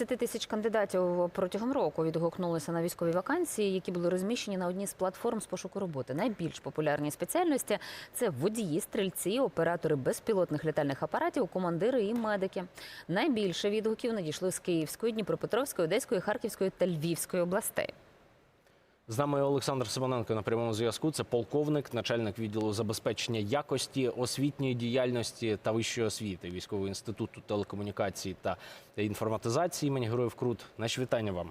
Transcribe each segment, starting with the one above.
10 тисяч кандидатів протягом року відгукнулися на військові вакансії, які були розміщені на одній з платформ з пошуку роботи. Найбільш популярні спеціальності це водії, стрільці, оператори безпілотних літальних апаратів, командири і медики. Найбільше відгуків надійшло з Київської, Дніпропетровської, Одеської, Харківської та Львівської областей. З нами Олександр Симоненко на прямому зв'язку. Це полковник, начальник відділу забезпечення якості освітньої діяльності та вищої освіти військового інституту телекомунікації та інформатизації імені Героїв Крут. Наші вітання вам.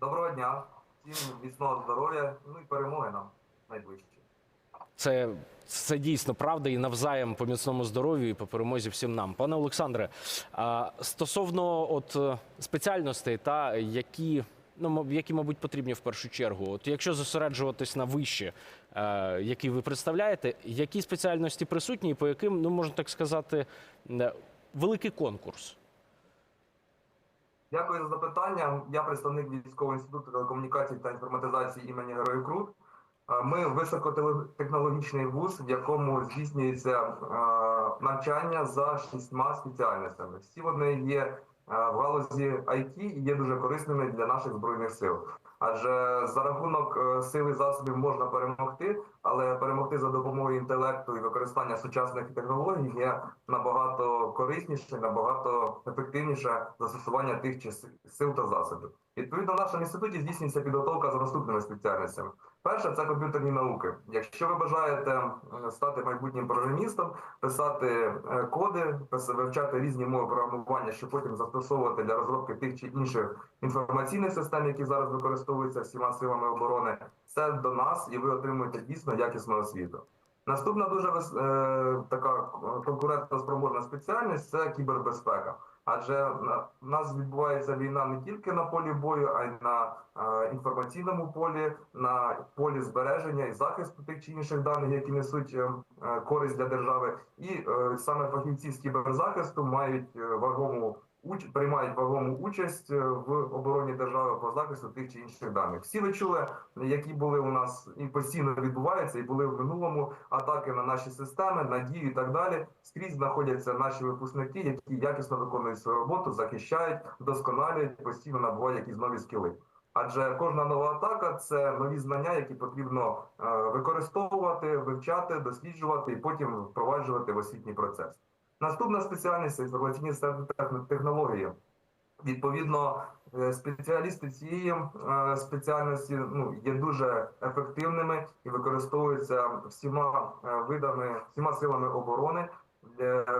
Доброго дня, всім міцного здоров'я, ну і перемоги нам найближче. Це, це дійсно правда і навзаєм по міцному здоров'ю і по перемозі всім нам. Пане Олександре, стосовно от е, спеціальностей, та які. Ну, які, мабуть, потрібні в першу чергу. От якщо зосереджуватись на вище, е, які ви представляєте, які спеціальності присутні, і по яким, ну можна так сказати, е, великий конкурс. Дякую за запитання. Я представник військового інституту телекомунікацій та інформатизації імені Героїв Крут. Е, Ми високотехнологічний вуз, в якому здійснюється е, навчання за шістьма спеціальностями. Всі вони є в галузі IT є дуже корисними для наших збройних сил. Адже за рахунок е, сили засобів можна перемогти, але перемогти за допомогою інтелекту і використання сучасних технологій є набагато корисніше, набагато ефективніше застосування тих чи сил та засобів. Відповідно, в нашому інституті здійснюється підготовка за наступними спеціальностями. Перше це комп'ютерні науки. Якщо ви бажаєте стати майбутнім програмістом, писати е, коди, вивчати різні мови програмування, щоб потім застосовувати для розробки тих чи інших інформаційних систем, які зараз використовуються всіма силами оборони, це до нас, і ви отримуєте дійсно якісну освіту. Наступна дуже е, така конкурентно спроможна спеціальність це кібербезпека. Адже в нас відбувається війна не тільки на полі бою, а й на е, інформаційному полі, на полі збереження і захисту тих чи інших даних, які несуть е, е, користь для держави. І е, саме фахівці з кіберзахисту мають е, вагому уч приймають вагому участь е, в обороні держави по захисту тих чи інших даних. Всі ви чули, які були у нас і постійно відбуваються, і були в минулому атаки на наші системи, надії і так далі. Скрізь знаходяться наші випускники, які якісно виконують свою роботу, захищають, вдосконалюють, постійно набувають якісь нові скіли. Адже кожна нова атака це нові знання, які потрібно е, використовувати, вивчати, досліджувати і потім впроваджувати в освітній процес. Наступна спеціальність інформаційні технології. Відповідно, е, спеціалісти цієї е, спеціальності ну, є дуже ефективними і використовуються всіма е, видами, всіма силами оборони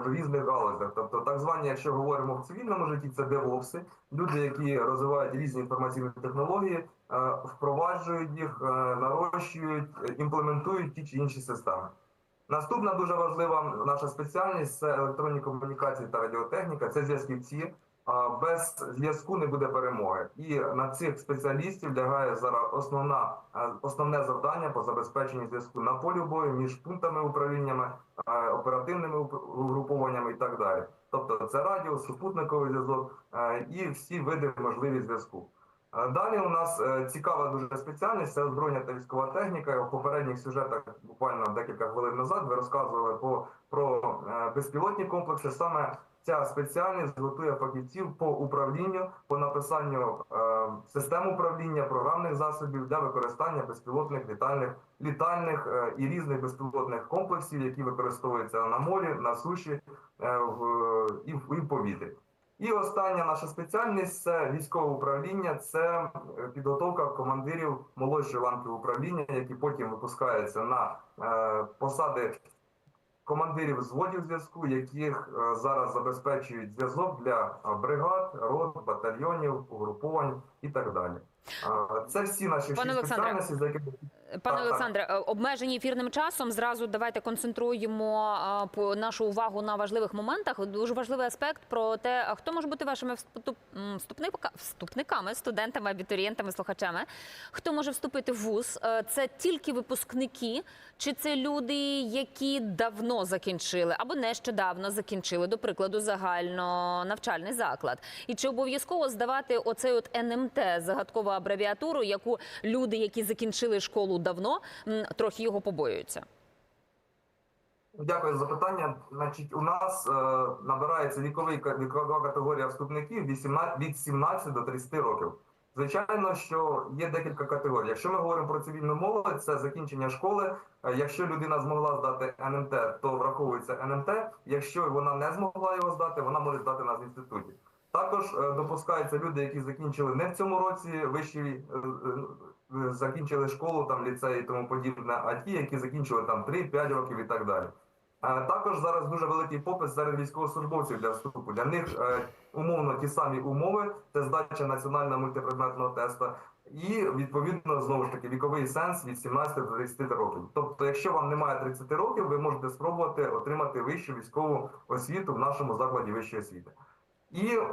в різних галузях. Тобто, так звані, якщо говоримо в цивільному житті, це девопси, люди, які розвивають різні інформаційні технології, впроваджують їх, нарощують, імплементують ті чи інші системи. Наступна дуже важлива наша спеціальність це електронні комунікації та радіотехніка. Це зв'язківці. Без зв'язку не буде перемоги. І на цих спеціалістів лягає зараз основна е, основне завдання по забезпеченню зв'язку на полі бою між пунктами управліннями, е, оперативними угрупованнями і так далі. Тобто це радіо, супутниковий зв'язок е, і всі види можливі зв'язку. Е, Далі у нас е, цікава дуже спеціальність це озброєння та військова техніка. В попередніх сюжетах буквально декілька хвилин назад ви розказували по, про е, безпілотні комплекси. Саме ця спеціальність готує фахівців по управлінню, по написанню е, систем управління програмних засобів для використання безпілотних літальних літальних е, і різних безпілотних комплексів, які використовуються на морі, на суші е, в, і, в, і в повітрі. І остання наша спеціальність це військове управління, це е, підготовка командирів молодшої ланки управління, які потім випускаються на е, посади командирів зводів зв'язку, яких е, зараз забезпечують зв'язок для бригад, рот, батальйонів, угруповань і так далі. Це всі наші спеціальності, за якими Пане. Олександре, е, обмежені ефірним часом. Зразу давайте концентруємо е, нашу увагу на важливих моментах. Дуже важливий аспект про те, хто може бути вашими вступника- вступниками, студентами, абітурієнтами, слухачами. Хто може вступити в вуз? Е, Це тільки випускники, чи це люди, які давно закінчили або нещодавно закінчили, до прикладу, загально навчальний заклад? І чи обов'язково здавати оцей от НМТ, загадкову абревіатуру, яку люди, які закінчили школу давно, трохи його побоюються? Дякую за запитання. Значить, у нас е, набирається віковий вікова категорія вступників 18, від 17 до 30 років. Звичайно, що є декілька категорій. Якщо ми говоримо про цивільну молодь, це закінчення школи. Е, Якщо людина змогла здати НМТ, то враховується НМТ. Якщо вона не змогла його здати, вона може здати нас в інституті. Також е, допускаються люди, які закінчили не в цьому році вищі е, е, закінчили школу, там ліцей і тому подібне, а ті, які закінчили там 3-5 років і так далі. Також зараз дуже великий попит серед військовослужбовців для вступу. Для них умовно ті самі умови, це здача національного мультипредметного тесту, і відповідно знову ж таки віковий сенс від 17 до 30 років. Тобто, якщо вам немає 30 років, ви можете спробувати отримати вищу військову освіту в нашому закладі вищої освіти. І е,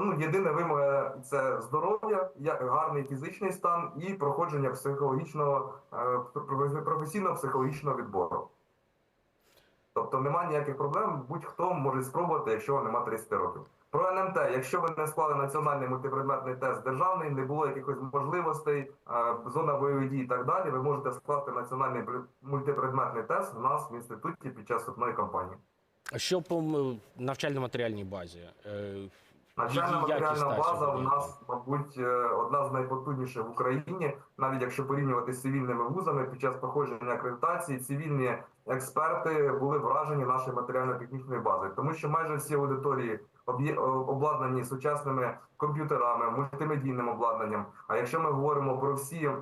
ну, єдина вимога це здоров'я, гарний фізичний стан і проходження психологічного е, професійного психологічного відбору. Тобто немає ніяких проблем, будь-хто може спробувати, якщо вам немає 30 років. Про НМТ, якщо ви не склали національний мультипредметний тест державний, не було якихось можливостей, е, зона бойових дій і так далі, ви можете скласти національний мультипредметний тест у нас в інституті під час вступної кампанії. А Що по навчально-матеріальній базі? Е, Навчальна матеріальна база у нас, мабуть, е, одна з найпотужніших в Україні, навіть якщо порівнювати з цивільними вузами під час проходження акредитації, цивільні експерти були вражені нашою матеріально-технічною базою, тому що майже всі аудиторії обладнані сучасними комп'ютерами, мультимедійним обладнанням. А якщо ми говоримо про всі е,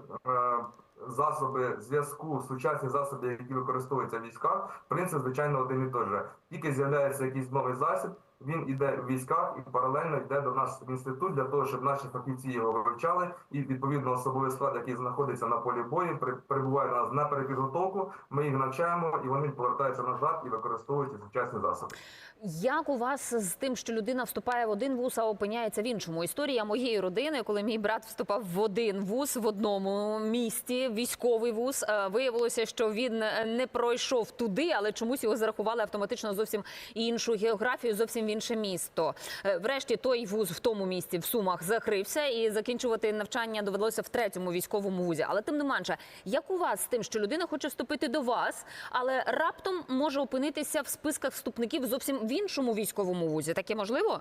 засоби зв'язку, сучасні засоби, які використовуються в військах, принцип звичайно один і той же. Тільки з'являється якийсь новий засіб, він іде в військах і паралельно йде до нас в інститут для того, щоб наші фахівці його вивчали, і відповідно особовий склад, який знаходиться на полі бою, перебуває у нас на перепідготовку. Ми їх навчаємо, і вони повертаються назад і використовують сучасні засоби. Як у вас з тим, що людина вступає в один вуз, а опиняється в іншому? Історія моєї родини, коли мій брат вступав в один вуз в одному місті, військовий вуз, е, виявилося, що він е, не пройшов туди, але чомусь його зарахували автоматично зовсім іншу географію, зовсім інше місто. Е, Врешті той вуз в тому місті в Сумах закрився, і закінчувати навчання довелося в третьому військовому вузі. Але тим не менше, як у вас з тим, що людина хоче вступити до вас, але раптом може опинитися в списках вступників зовсім в іншому військовому вузі? Таке можливо?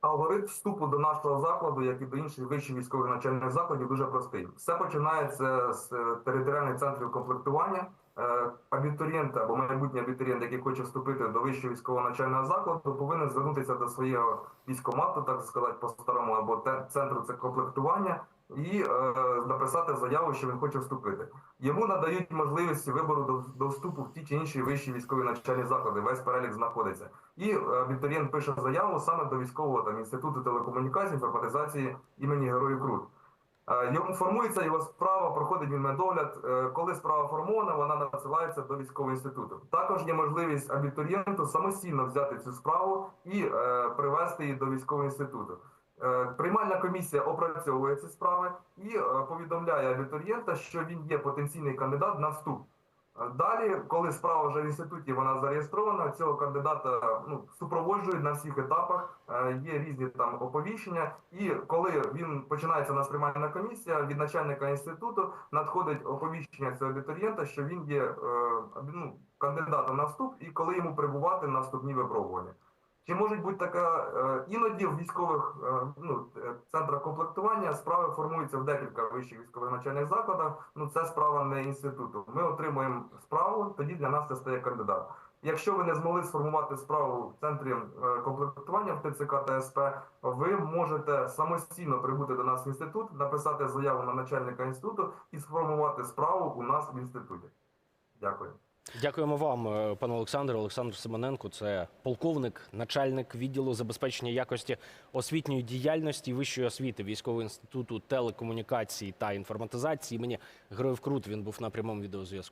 Алгоритм вступу до нашого закладу, як і до інших вищих військових навчальних закладів, дуже простий. Все починається з е, територіальних центрів комплектування. Е, Абітурієнт або майбутній абітурієнт, який хоче вступити до вищого військового навчального закладу, повинен звернутися до свого військомату, так сказати, по-старому, або те- центру це комплектування, і е, написати заяву, що він хоче вступити. Йому надають можливість вибору до, до вступу в ті чи інші вищі військові навчальні заклади. Весь перелік знаходиться. І е, абітурієнт пише заяву саме до військового там інституту телекомунікацій, інформатизації імені Героїв Крут. Е, Йому формується його справа, проходить він медогляд. Е, Коли справа формована, вона надсилається до військового інституту. Також є можливість абітурієнту самостійно взяти цю справу і е, привести її до військового інституту. Е, Приймальна комісія опрацьовує ці справи і е, повідомляє абітурієнта, що він є потенційний кандидат на вступ. Е, Далі, коли справа вже в інституті вона зареєстрована, цього кандидата ну, супроводжують на всіх етапах. Є різні там оповіщення. І коли він починається у нас приймальна комісія, від начальника інституту надходить оповіщення цього абітурієнта, що він є ну, кандидатом на вступ, і коли йому прибувати на вступні випробування. Чи може бути така е, іноді в військових е, ну, е, центрах комплектування справи формуються в декілька вищих військових навчальних закладах. Ну це справа не інституту. Ми отримуємо справу, тоді для нас це стає кандидат. Якщо ви не змогли сформувати справу в центрі комплектування в ТЦК та СП, ви можете самостійно прибути до нас в інститут, написати заяву на начальника інституту і сформувати справу у нас в інституті. Дякую. Дякуємо вам, е, пане Олександре. Олександр Семененко, це полковник, начальник відділу забезпечення якості освітньої діяльності вищої освіти військового інституту телекомунікації та інформатизації імені Героїв Крут. Він був на прямому відеозв'язку.